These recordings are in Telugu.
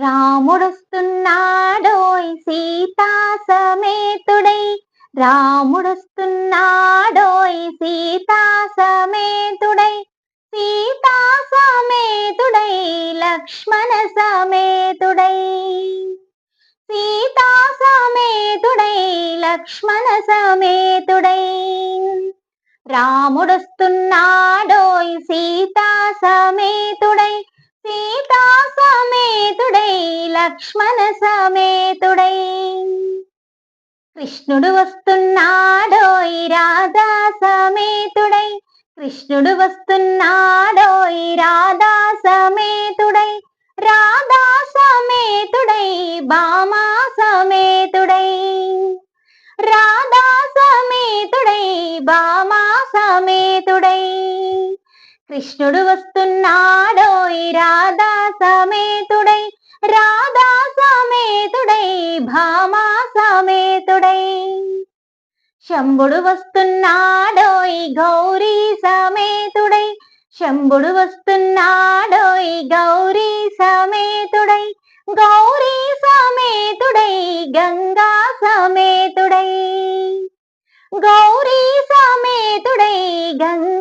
రాముడొస్తున్నాడోయ్ సీతా సమేతుడై. రాముడొస్తున్నాడోయ్ సీతా సమేతుడై. సీతా సమేతుడై లక్ష్మణ సమేతుడై. సీతా సమేతుడై లక్ష్మణ సమేతుడై. రాముడొస్తున్నాడోయ్ సీతా సమేతుడై. సీతా సమేతుడై లక్ష్మణ సమేతుడై కృష్ణుడు వస్తున్నాడోయ్ రాధా సమేతుడై కృష్ణుడు వస్తున్నాడోయ్ రాధా సమేతుడై రాధా సమేతుడై బామా సమేతుడై రాధా సమేతుడై బామా సమేతుడై కృష్ణుడు వస్తున్నాడో రాధా సమేతుడై రాధా సమేతుడై భామా సమేతుడై శంభుడు వస్తున్నాడో గౌరీ సమేతుడై శంభుడు వస్తున్నాడో గౌరీ సమేతుడై గౌరీ సమేతుడై గంగా సమేతుడై గౌరీ సమేతుడై గంగా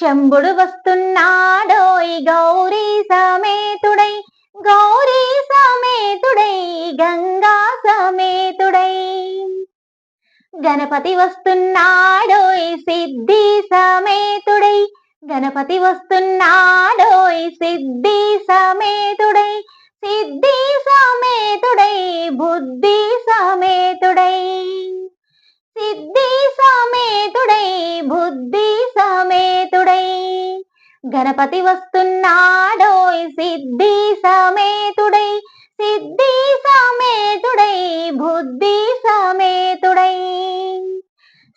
శంభుడు వస్తున్నాడోయ్ గౌరీ సమేతుడై. గౌరీ సమేతుడై గంగా సమేతుడై. గణపతి వస్తున్నాడోయ్ సిద్ధి సమేతుడై. గణపతి వస్తున్నాడోయ్ సిద్ధి సమేతుడై. సిద్ధి సమేతుడై బుద్ధి సమేతుడై. సిద్ధి సమేతుడై బుద్ధి గణపతి వస్తున్నాడోయ్ సిద్ధి సమేతుడై సిద్ధి సమేతుడై బుద్ధి సమేతుడై.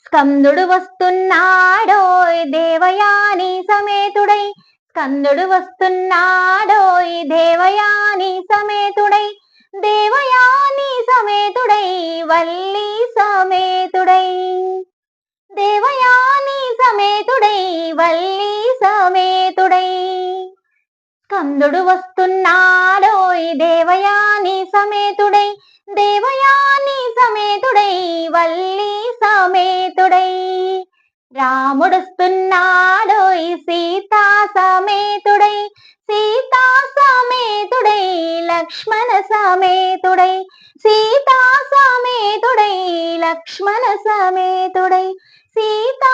స్కందుడు వస్తున్నాడోయ్ దేవయాని సమేతుడై స్కందుడు వస్తున్నాడోయ్ దేవయాని సమేతుడై దేవయాని సమేతుడై వల్లి సమేతుడై. దేవయాని సమేతుడై వల్లి కందుడు వస్తున్నాడో దేవయాని సమేతుడై దేవయాని సమేతుడై వల్లి సమేతుడై. రాముడొస్తున్నాడోయ్ సీతా సమేతుడై సీతా సమేతుడై లక్ష్మణ సమేతుడై సీతా సమేతుడై లక్ష్మణ సమేతుడై. సీతా